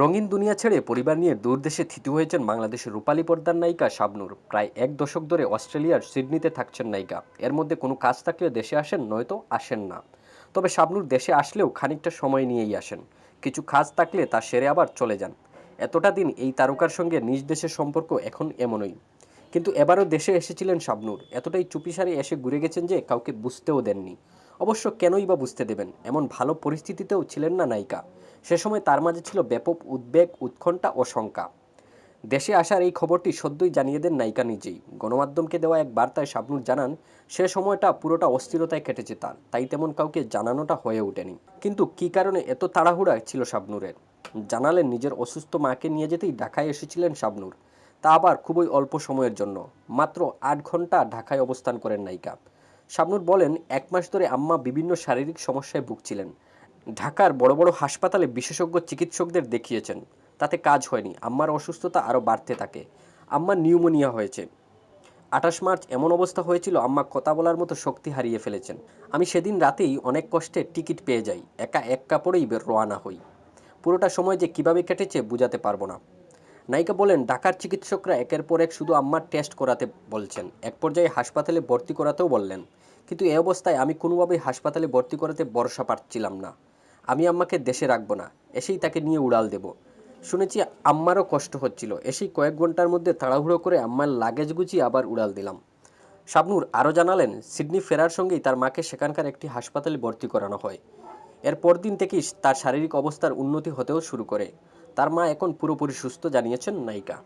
রঙিন দুনিয়া ছেড়ে পরিবার নিয়ে দূরদেশে থিতু হয়েছেন বাংলাদেশের রূপালী পর্দার নায়িকা শাবনূর। প্রায় এক দশক ধরে অস্ট্রেলিয়ার সিডনিতে থাকছেন নায়িকা। এর মধ্যে কোনো কাজ থাকলে দেশে আসেন, নয়তো আসেন না। তবে শাবনূর দেশে আসলেও খানিকটা সময় নিয়েই আসেন। কিছু কাজ থাকলে তা সেরে আবার চলে যান। এতটা দিন এই তারকার সঙ্গে নিজ দেশের সম্পর্ক এখন এমনই। কিন্তু এবারও দেশে এসেছিলেন শাবনূর। এতটাই চুপিসারে এসে ঘুরে গেছেন যে কাউকে বুঝতেও দেননি। অবশ্য কেনই বা বুঝতে দেবেন, এমন ভালো পরিস্থিতিতেও ছিলেন না নায়িকা। সে সময় তার মাঝে ছিল ব্যাপক উদ্বেগ, উৎকণ্ঠা ও শঙ্কা। দেশে আসার এই খবরটি সদ্যই জানিয়ে দেন নায়িকা নিজেই। গণমাধ্যমকে দেওয়া এক বার্তায় শাবনূর জানান, সে সময়টা পুরোটা অস্থিরতায় কেটেছে তার, তাই তেমন কাউকে জানানোটা হয়ে ওঠেনি। কিন্তু কী কারণে এত তাড়াহুড়া ছিল শাবনুরের? জানালেন নিজের অসুস্থ মাকে নিয়ে যেতেই ঢাকায় এসেছিলেন শাবনূর। তা আবার খুবই অল্প সময়ের জন্য। মাত্র আট ঘণ্টা ঢাকায় অবস্থান করেন নায়িকা। শাবনূর বলেন, এক মাস ধরে আম্মা বিভিন্ন শারীরিক সমস্যায় ভুগছিলেন। ঢাকার বড় বড় হাসপাতালে বিশেষজ্ঞ চিকিৎসকদের দেখিয়েছেন। তাতে কাজ হয়নি। আম্মার অসুস্থতা আরও বাড়তে থাকে। আম্মার নিউমোনিয়া হয়েছে। আঠাশ মার্চ এমন অবস্থা হয়েছিল, আম্মা কথা বলার মতো শক্তি হারিয়ে ফেলেছেন। আমি সেদিন রাতেই অনেক কষ্টে টিকিট পেয়ে যাই। একা এক কাপড়েই বের রওয়ানা হই। পুরোটা সময় যে কীভাবে কেটেছে বোঝাতে পারব না। নায়িকা বলেন, ঢাকার চিকিৎসকরা একের পর এক শুধু আম্মার টেস্ট করাতে বলছেন। এক পর্যায়ে হাসপাতালে ভর্তি করাতেও বললেন, কিন্তু এই অবস্থায় আমি কোনোভাবেই হাসপাতালে ভর্তি করাতে ভরসা পাচ্ছিলাম না। আমি আম্মাকে দেশে রাখব না, এসেই তাকে নিয়ে উড়াল দেব। শুনেছি আম্মারও কষ্ট হচ্ছিল। এসেই কয়েক ঘণ্টার মধ্যে তাড়াহুড়ো করে আম্মার লাগেজ গুছিয়ে আবার উড়াল দিলাম। শাবনুর আরও জানালেন, সিডনি ফেরার সঙ্গেই তার মাকে সেখানকার একটি হাসপাতালে ভর্তি করানো হয়। এর পরদিন থেকেই তার শারীরিক অবস্থার উন্নতি হতেও শুরু করে। তার মা এখন পুরোপুরি সুস্থ জানিয়েছেন নায়িকা।